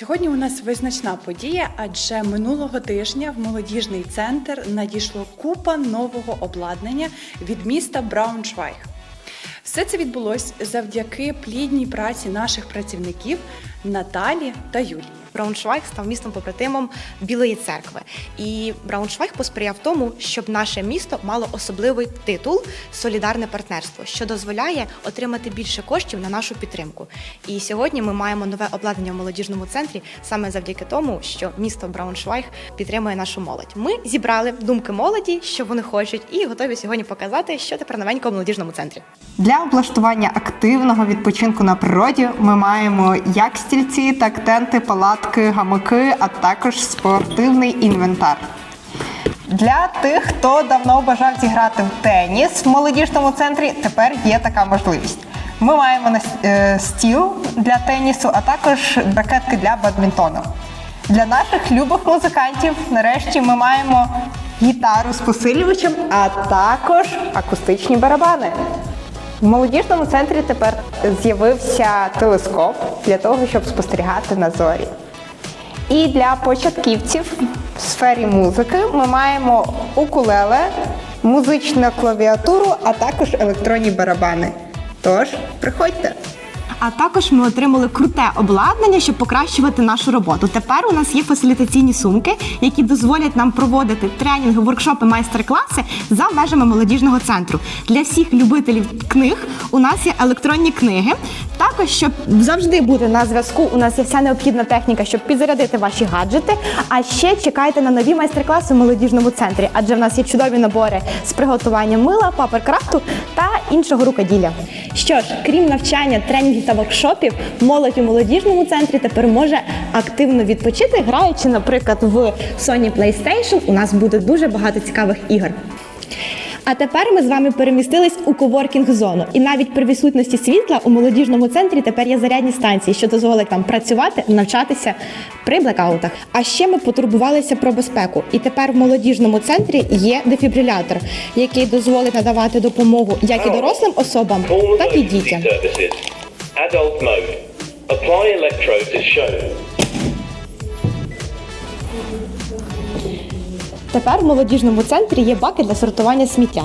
Сьогодні у нас визначна подія, адже минулого тижня в молодіжний центр надійшло купа нового обладнання від міста Брауншвайг. Все це відбулось завдяки плідній праці наших працівників Наталі та Юлії. Брауншвайг став містом побратимом Білої церкви. І Брауншвайг посприяв тому, щоб наше місто мало особливий титул солідарне партнерство, що дозволяє отримати більше коштів на нашу підтримку. І сьогодні ми маємо нове обладнання в молодіжному центрі саме завдяки тому, що місто Брауншвайг підтримує нашу молодь. Ми зібрали думки молоді, що вони хочуть, і готові сьогодні показати, що тепер новенько в молодіжному центрі. Для облаштування активного відпочинку на природі ми маємо як стільці, так тенти, палатки, гамаки, а також спортивний інвентар. Для тих, хто давно бажав зіграти в теніс в молодіжному центрі, тепер є така можливість. Ми маємо е, стіл для тенісу, а також ракетки для бадмінтону. Для наших любих музикантів нарешті ми маємо гітару з посилювачем, а також акустичні барабани. В молодіжному центрі тепер з'явився телескоп для того, щоб спостерігати на зорі. І для початківців в сфері музики ми маємо укулеле, музичну клавіатуру, а також електронні барабани. Тож, приходьте! А також ми отримали круте обладнання, щоб покращувати нашу роботу. Тепер у нас є фасилітаційні сумки, які дозволять нам проводити тренінги, воркшопи, майстер-класи за межами молодіжного центру. Для всіх любителів книг у нас є електронні книги. Також, щоб завжди бути на зв'язку, у нас є вся необхідна техніка, щоб підзарядити ваші гаджети. А ще чекайте на нові майстер-класи в молодіжному центрі, адже в нас є чудові набори з приготування мила, паперкрафту та іншого рукоділля. Що ж, крім навчання, тренінгів та воркшопів, молодь у молодіжному центрі тепер може активно відпочити, граючи, наприклад, в Sony PlayStation. У нас буде дуже багато цікавих ігор. А тепер ми з вами перемістились у коворкінг зону. І навіть при відсутності світла у молодіжному центрі тепер є зарядні станції, що дозволить нам працювати, навчатися при блекаутах. А ще ми потурбувалися про безпеку. І тепер в молодіжному центрі є дефібрилятор, який дозволить надавати допомогу як і дорослим особам, так і дітям. Adult mode. Apply electrodes as shown. Тепер в молодіжному центрі є баки для сортування сміття.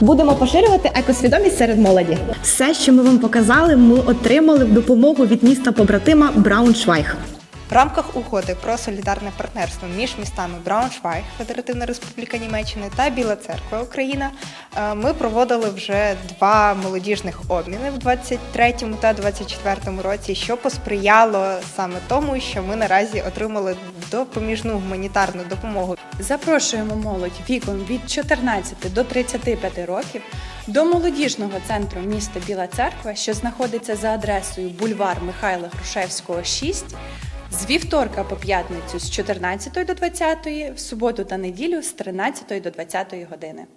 Будемо поширювати екосвідомість серед молоді. Все, що ми вам показали, ми отримали в допомогу від міста побратима Брауншвайг. В рамках угоди про солідарне партнерство між містами Брауншвайг, Федеративна Республіка Німеччини та Біла Церква Україна е, ми проводили вже два молодіжних обміни в 23-му та 24-му році, що посприяло саме тому, що ми наразі отримали допоміжну гуманітарну допомогу. Запрошуємо молодь віком від 14 до 35 років до молодіжного центру міста Біла Церква, що знаходиться за адресою бульвар Михайла Грушевського, 6, з вівторка по п'ятницю з 14 до 20, в суботу та неділю з 13 до 20 години.